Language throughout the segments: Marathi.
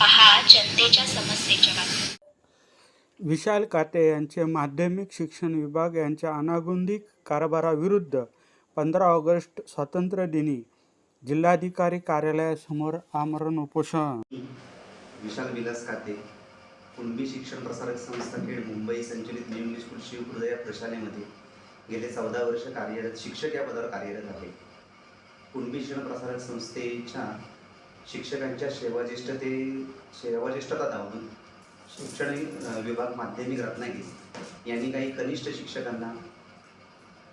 पहा जनतेच्या समस्येच्या बातम्या विशाल काते यांचे माध्यमिक शिक्षण विभाग यांच्या अनागोंदी कारभाराविरुद्ध पंधरा ऑगस्ट स्वातंत्र्यदिनी जिल्हाधिकारी कार्यालयासमोर आमरण उपोषण. विशाल विलास खाते कुणबी शिक्षण प्रसारक संस्था खेड मुंबई संचलित न्यू इंग्लिश स्कूल शिवहृदया प्रशालेमध्ये गेले चौदा वर्ष कार्यरत शिक्षक या पदावर कार्यरत आहे. कुणबी शिक्षण प्रसारक संस्थेच्या शिक्षकांच्या सेवाज्येष्ठते सेवाज्येष्ठता दावून शिक्षण विभाग माध्यमिक रत्नागिरी यांनी काही कनिष्ठ शिक्षकांना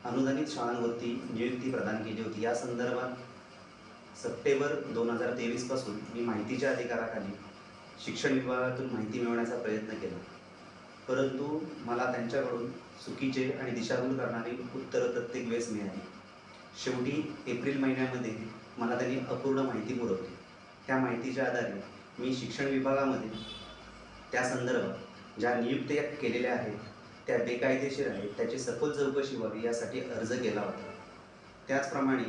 अनुदानित शाळांवरती नियुक्ती प्रदान केली होती. या संदर्भात सप्टेंबर दोन हजार तेवीसपासून मी माहितीच्या अधिकाराखाली शिक्षण विभागातून माहिती मिळवण्याचा प्रयत्न केला. परंतु मला त्यांच्याकडून चुकीचे आणि दिशाभूल करणारी उत्तरं प्रत्येक वेळेस मिळाली. शेवटी एप्रिल महिन्यामध्ये मला त्यांनी अपूर्ण माहिती पुरवली. त्या माहितीच्या आधारे मी शिक्षण विभागामध्ये त्या संदर्भात ज्या नियुक्त्या केलेल्या आहेत त्या बेकायदेशीर आहेत त्याची सखोल चौकशी व्हावी यासाठी अर्ज केला होता. त्याचप्रमाणे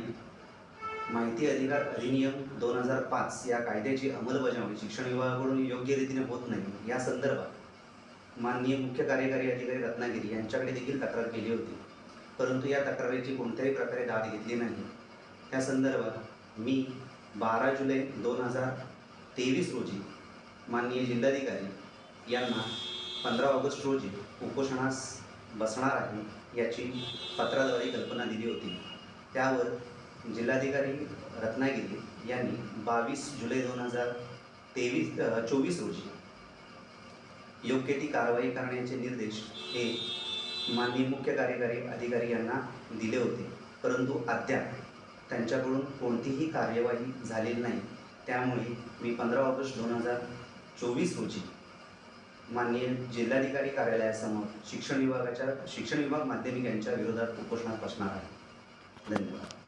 माहिती अधिकार अधिनियम दोन हजार पाच या कायद्याची अंमलबजावणी शिक्षण विभागाकडून योग्य रीतीने होत नाही या संदर्भात माननीय मुख्य कार्यकारी अधिकारी रत्नागिरी यांच्याकडे देखील तक्रार केली होती. परंतु या तक्रारीची कोणत्याही प्रकारे दाद घेतली नाही. त्या संदर्भात मी बारा जुलै दोन हजार तेवीस रोजी माननीय जिल्हाधिकारी यांना पंधरा ऑगस्ट रोजी उपोषणास बसणार आहे याची पत्राद्वारे कल्पना दिली होती. त्यावर जिल्हाधिकारी रत्नागिरी यांनी बावीस जुलै दोन हजार तेवीस चोवीस रोजी योग्य ती कारवाई करण्याचे निर्देश हे माननीय मुख्य कार्यकारी अधिकारी यांना दिले होते. परंतु अद्याप त्यांच्याकडून कोणतीही कार्यवाही झालेली नाही. त्यामुळे मी पंधरा ऑगस्ट दोन हजार चोवीस रोजी माननीय जिल्हाधिकारी कार्यालयासमोर शिक्षण विभागाच्या शिक्षण विभाग माध्यमिक यांच्या विरोधात उपोषणात बसणार आहे. धन्यवाद.